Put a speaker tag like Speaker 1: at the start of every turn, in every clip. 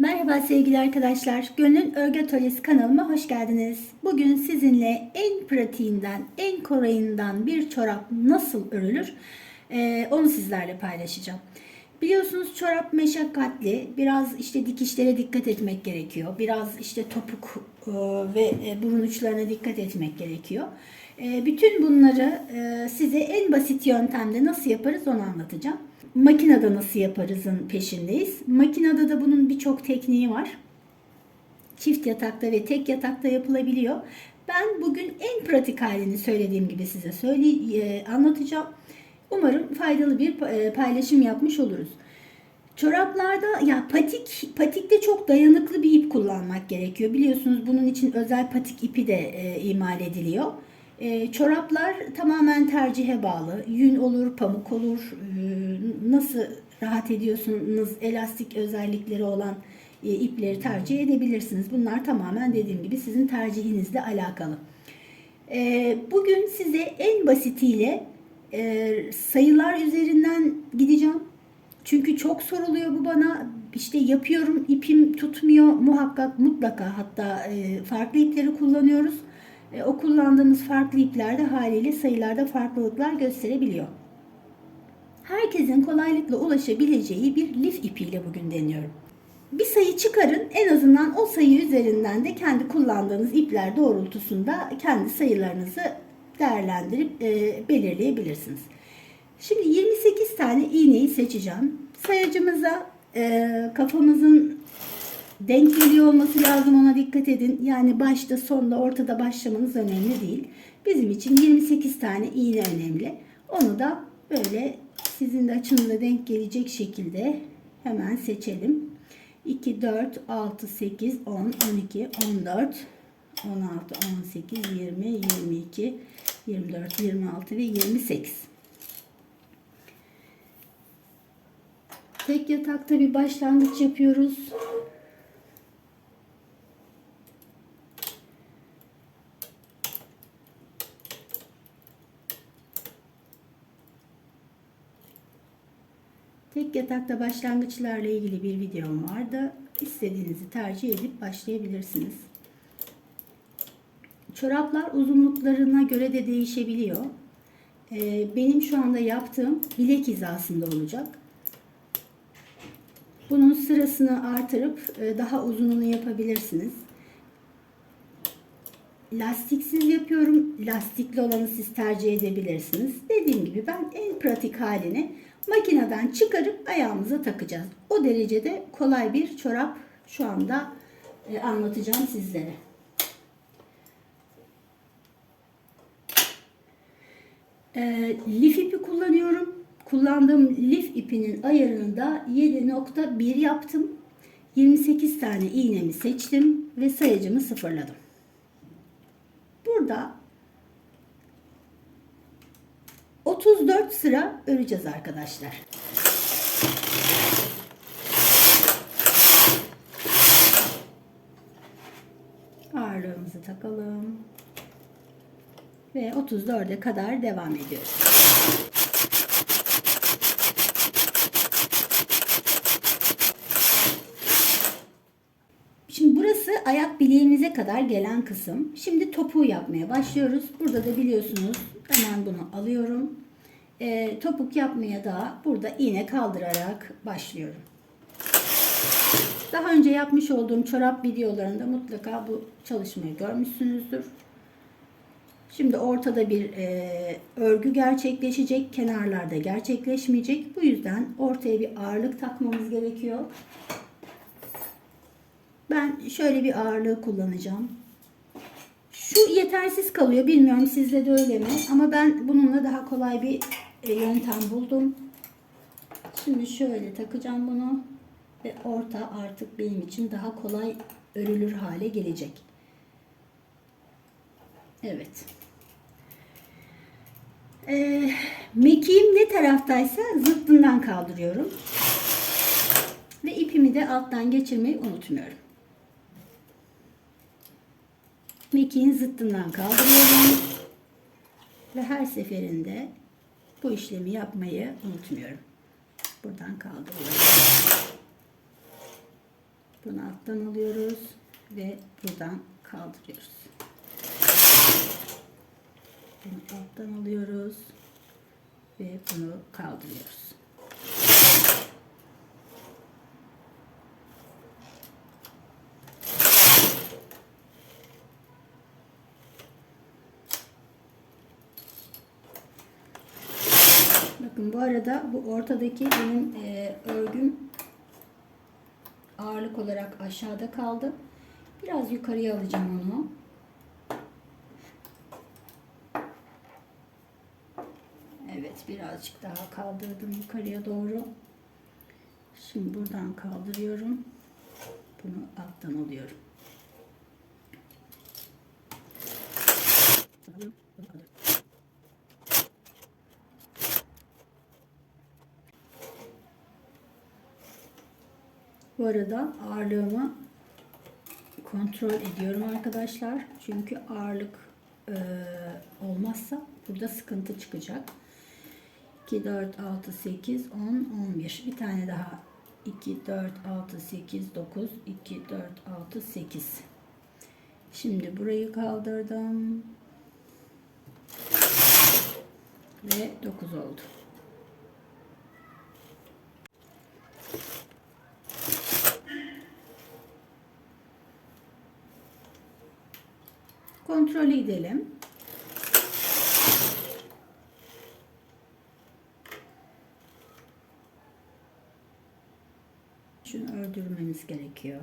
Speaker 1: Merhaba sevgili arkadaşlar. Gönlün Örgü Atölyesi kanalıma hoş geldiniz. Bugün sizinle en pratiğinden, en kolayından bir çorap nasıl örülür ee, onu sizlerle paylaşacağım. Biliyorsunuz çorap meşakkatli. Biraz işte dikişlere dikkat etmek gerekiyor. Biraz işte topuk e, ve e, burun uçlarına dikkat etmek gerekiyor. E, Bütün bunları size en basit yöntemde nasıl yaparız onu anlatacağım. Makinede nasıl yaparızın peşindeyiz. Makinede de bunun birçok tekniği var. Çift yatakta ve tek yatakta yapılabiliyor. Ben bugün en pratik halini söylediğim gibi size söyle e, anlatacağım. Umarım faydalı bir e, paylaşım yapmış oluruz. Çoraplarda ya patik patikte çok dayanıklı bir ip kullanmak gerekiyor. Biliyorsunuz bunun için özel patik ipi de e, imal ediliyor. E, çoraplar tamamen tercihe bağlı. Yün olur, pamuk olur. E, nasıl rahat ediyorsunuz elastik özellikleri olan e, ipleri tercih edebilirsiniz. Bunlar tamamen dediğim gibi sizin tercihinizle alakalı. E, bugün size en basitiyle e, sayılar üzerinden gideceğim. Çünkü çok soruluyor bu bana. İşte yapıyorum ipim tutmuyor muhakkak mutlaka hatta e, farklı ipleri kullanıyoruz. E, o kullandığımız farklı iplerde haliyle sayılarda farklılıklar gösterebiliyor. Herkesin kolaylıkla ulaşabileceği bir lif ipiyle bugün deniyorum. Bir sayı çıkarın en azından o sayı üzerinden de kendi kullandığınız ipler doğrultusunda kendi sayılarınızı değerlendirip e, belirleyebilirsiniz. Şimdi 28 tane iğneyi seçeceğim. Sayacımıza e, kafamızın denk geliyor olması lazım ona dikkat edin. Yani başta sonda ortada başlamanız önemli değil. Bizim için 28 tane iğne önemli. Onu da böyle sizin de açınıza denk gelecek şekilde hemen seçelim. 2, 4, 6, 8, 10, 12, 14, 16, 18, 20, 22, 24, 26 ve 28. Tek yatakta bir başlangıç yapıyoruz. Tek yatakta başlangıçlarla ilgili bir videom vardı. İstediğinizi tercih edip başlayabilirsiniz. Çoraplar uzunluklarına göre de değişebiliyor. Ee, benim şu anda yaptığım bilek hizasında olacak. Bunun sırasını artırıp e, daha uzununu yapabilirsiniz. Lastiksiz yapıyorum. Lastikli olanı siz tercih edebilirsiniz. Dediğim gibi ben en pratik halini makineden çıkarıp ayağımıza takacağız. O derecede kolay bir çorap şu anda e, anlatacağım sizlere. E, lif ipi kullanıyorum. Kullandığım lif ipinin ayarını da 7.1 yaptım. 28 tane iğnemi seçtim ve sayacımı sıfırladım. Burada 34 sıra öreceğiz arkadaşlar. Ağırlığımızı takalım. Ve 34'e kadar devam ediyoruz. Şimdi burası ayak bileğimize kadar gelen kısım. Şimdi topuğu yapmaya başlıyoruz. Burada da biliyorsunuz hemen bunu alıyorum. E, topuk yapmaya da burada iğne kaldırarak başlıyorum. Daha önce yapmış olduğum çorap videolarında mutlaka bu çalışmayı görmüşsünüzdür. Şimdi ortada bir e, örgü gerçekleşecek, kenarlarda gerçekleşmeyecek. Bu yüzden ortaya bir ağırlık takmamız gerekiyor. Ben şöyle bir ağırlığı kullanacağım. Şu yetersiz kalıyor. Bilmiyorum sizde de öyle mi? Ama ben bununla daha kolay bir e, yöntem buldum. Şimdi şöyle takacağım bunu. Ve orta artık benim için daha kolay örülür hale gelecek. Evet. Ee, mekiğim ne taraftaysa zıttından kaldırıyorum. Ve ipimi de alttan geçirmeyi unutmuyorum. mekiğin zıttından kaldırıyorum. Ve her seferinde bu işlemi yapmayı unutmuyorum. Buradan kaldırıyorum. Bunu alttan alıyoruz ve buradan kaldırıyoruz. Bunu alttan alıyoruz ve bunu kaldırıyoruz. Bakın bu arada bu ortadaki benim e, örgüm ağırlık olarak aşağıda kaldı. Biraz yukarıya alacağım onu. Evet birazcık daha kaldırdım yukarıya doğru. Şimdi buradan kaldırıyorum. Bunu alttan alıyorum. Bu arada ağırlığımı kontrol ediyorum arkadaşlar. Çünkü ağırlık e, olmazsa burada sıkıntı çıkacak. 2, 4, 6, 8, 10, 11. Bir tane daha. 2, 4, 6, 8, 9, 2, 4, 6, 8. Şimdi burayı kaldırdım. Ve 9 oldu. Kontrol edelim. Şunu ördürmemiz gerekiyor.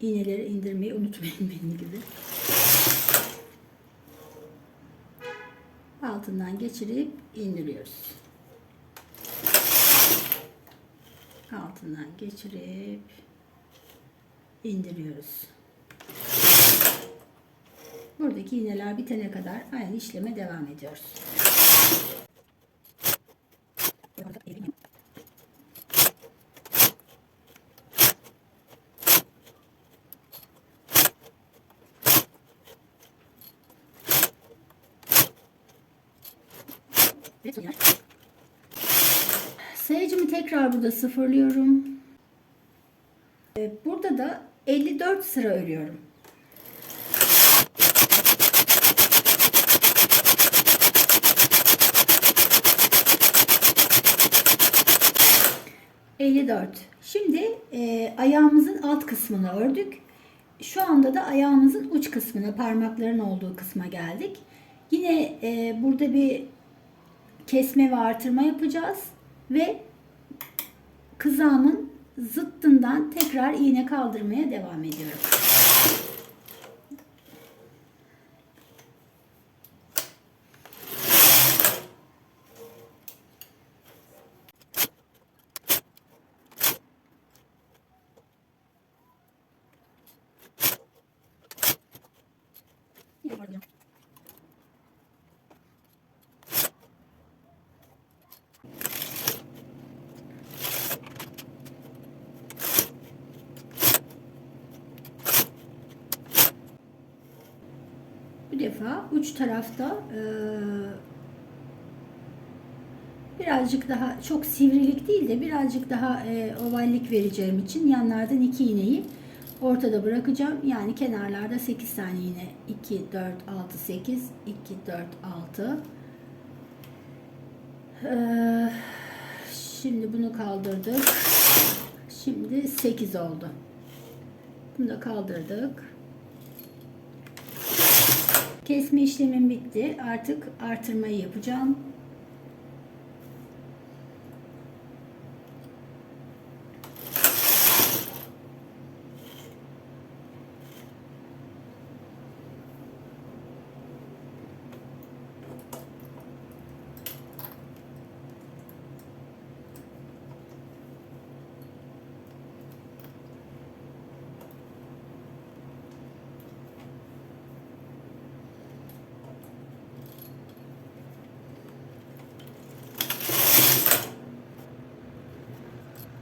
Speaker 1: İğneleri indirmeyi unutmayın benim gibi. Altından geçirip indiriyoruz. Altından geçirip indiriyoruz. Buradaki iğneler bitene kadar aynı işleme devam ediyoruz. Sayıcımı tekrar burada sıfırlıyorum. Ee, Burada da 54 sıra örüyorum. ...54. Şimdi e, ayağımızın alt kısmını ördük. Şu anda da ayağımızın uç kısmına, parmakların olduğu kısma geldik. Yine e, burada bir kesme ve artırma yapacağız. Ve kızağımın zıttından tekrar iğne kaldırmaya devam ediyorum. Defa uç tarafta eee, birazcık daha çok sivrilik değil de birazcık daha eee, ovallik vereceğim için yanlardan iki iğneyi ortada bırakacağım. Yani kenarlarda 8 tane iğne. 2, 4, 6, 8, 2, 4, 6. Eee, şimdi bunu kaldırdık. Şimdi 8 oldu. Bunu da kaldırdık. Kesme işlemim bitti. Artık artırmayı yapacağım.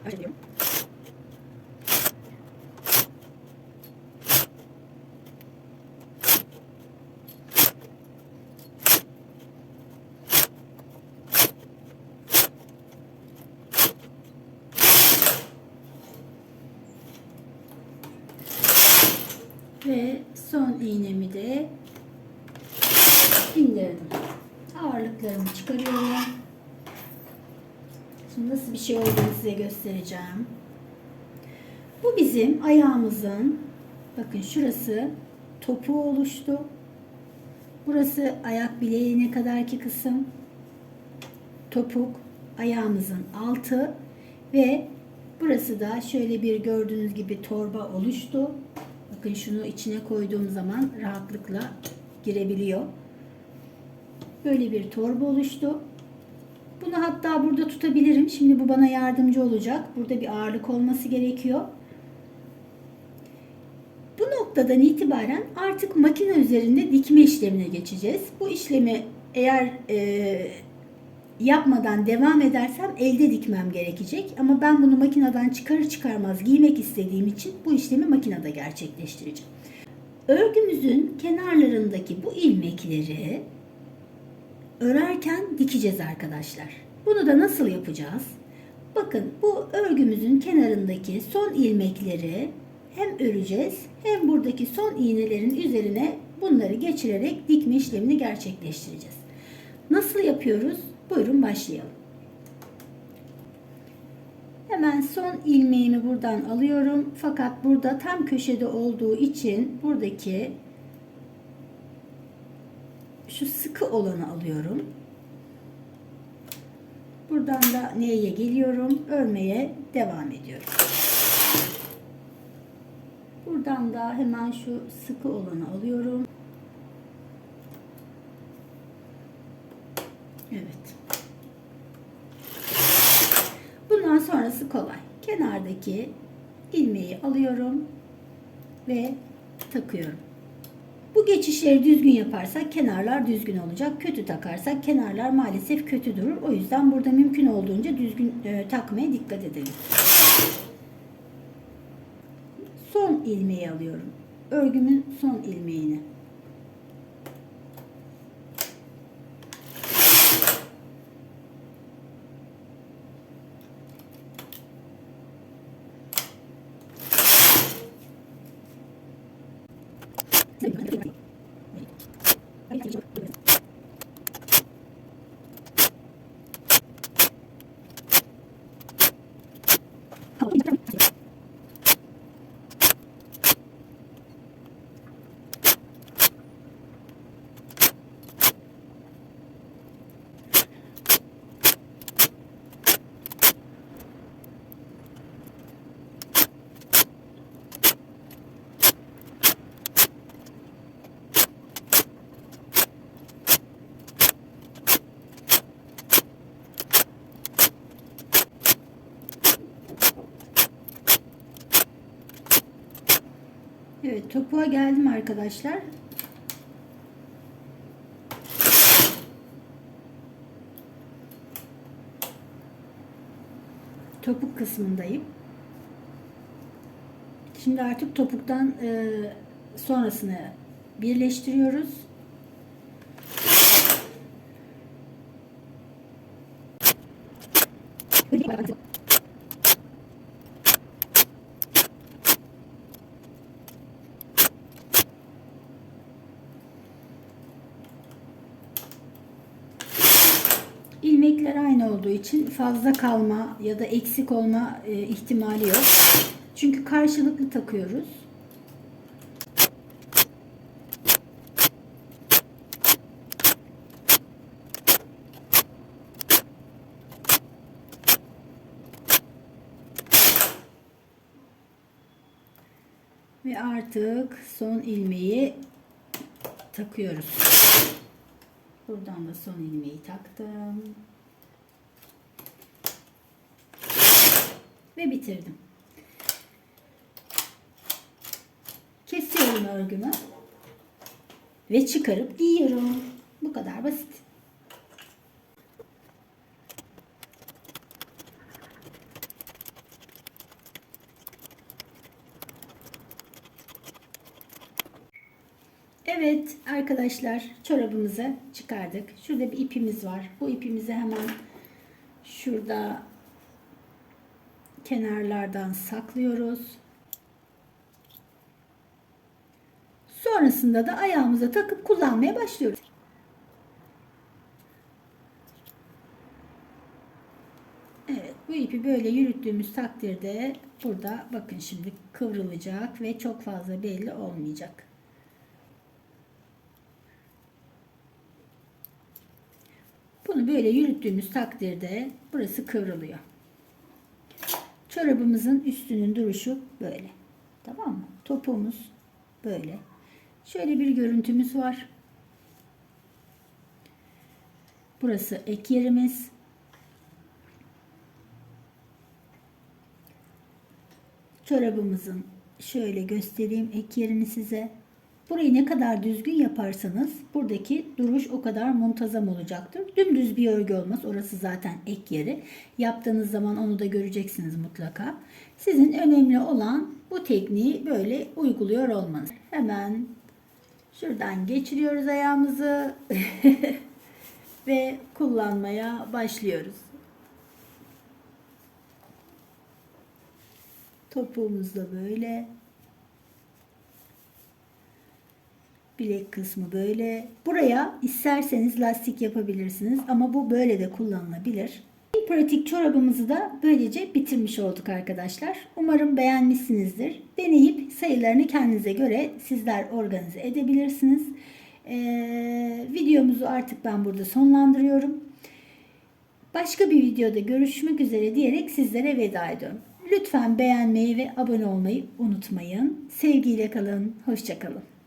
Speaker 1: Başlıyorum. Son iğnemi de indirdim. Ağırlıklarımı çıkarıyorum. Şimdi nasıl bir şey olduğunu size göstereceğim. Bu bizim ayağımızın bakın şurası topuğu oluştu. Burası ayak bileğine kadarki kısım. Topuk ayağımızın altı ve burası da şöyle bir gördüğünüz gibi torba oluştu. Bakın şunu içine koyduğum zaman rahatlıkla girebiliyor. Böyle bir torba oluştu. Bunu hatta burada tutabilirim. Şimdi bu bana yardımcı olacak. Burada bir ağırlık olması gerekiyor. Bu noktadan itibaren artık makine üzerinde dikme işlemine geçeceğiz. Bu işlemi eğer e, yapmadan devam edersem elde dikmem gerekecek. Ama ben bunu makineden çıkarır çıkarmaz giymek istediğim için bu işlemi makinede gerçekleştireceğim. Örgümüzün kenarlarındaki bu ilmekleri örerken dikeceğiz arkadaşlar. Bunu da nasıl yapacağız? Bakın bu örgümüzün kenarındaki son ilmekleri hem öreceğiz hem buradaki son iğnelerin üzerine bunları geçirerek dikme işlemini gerçekleştireceğiz. Nasıl yapıyoruz? Buyurun başlayalım. Hemen son ilmeğimi buradan alıyorum. Fakat burada tam köşede olduğu için buradaki şu sıkı olanı alıyorum. Buradan da neye geliyorum? Örmeye devam ediyorum. Buradan da hemen şu sıkı olanı alıyorum. Evet. Kolay. Kenardaki ilmeği alıyorum ve takıyorum. Bu geçişleri düzgün yaparsak kenarlar düzgün olacak. Kötü takarsak kenarlar maalesef kötü durur. O yüzden burada mümkün olduğunca düzgün e, takmaya dikkat edelim. Son ilmeği alıyorum. Örgümün son ilmeğini. Evet topuğa geldim arkadaşlar. Topuk kısmındayım. Şimdi artık topuktan e, sonrasını birleştiriyoruz. Aynı olduğu için fazla kalma ya da eksik olma e, ihtimali yok. Çünkü karşılıklı takıyoruz. Ve artık son ilmeği takıyoruz. Buradan da son ilmeği taktım. Ve bitirdim. Kesiyorum örgümü. Ve çıkarıp giyiyorum. Bu kadar basit. Evet arkadaşlar çorabımızı çıkardık. Şurada bir ipimiz var. Bu ipimizi hemen şurada kenarlardan saklıyoruz. Sonrasında da ayağımıza takıp kullanmaya başlıyoruz. Evet bu ipi böyle yürüttüğümüz takdirde burada bakın şimdi kıvrılacak ve çok fazla belli olmayacak. Bunu böyle yürüttüğümüz takdirde burası kıvrılıyor. Çorabımızın üstünün duruşu böyle. Tamam mı? Topuğumuz böyle. Şöyle bir görüntümüz var. Burası ek yerimiz. Çorabımızın şöyle göstereyim ek yerini size. Burayı ne kadar düzgün yaparsanız buradaki duruş o kadar muntazam olacaktır. Dümdüz bir örgü olmaz. Orası zaten ek yeri. Yaptığınız zaman onu da göreceksiniz mutlaka. Sizin önemli olan bu tekniği böyle uyguluyor olmanız. Hemen şuradan geçiriyoruz ayağımızı ve kullanmaya başlıyoruz. Topuğumuz da böyle. Bilek kısmı böyle. Buraya isterseniz lastik yapabilirsiniz ama bu böyle de kullanılabilir. En pratik çorabımızı da böylece bitirmiş olduk arkadaşlar. Umarım beğenmişsinizdir. Deneyip sayılarını kendinize göre sizler organize edebilirsiniz. Ee, videomuzu artık ben burada sonlandırıyorum. Başka bir videoda görüşmek üzere diyerek sizlere veda ediyorum. Lütfen beğenmeyi ve abone olmayı unutmayın. Sevgiyle kalın, hoşçakalın.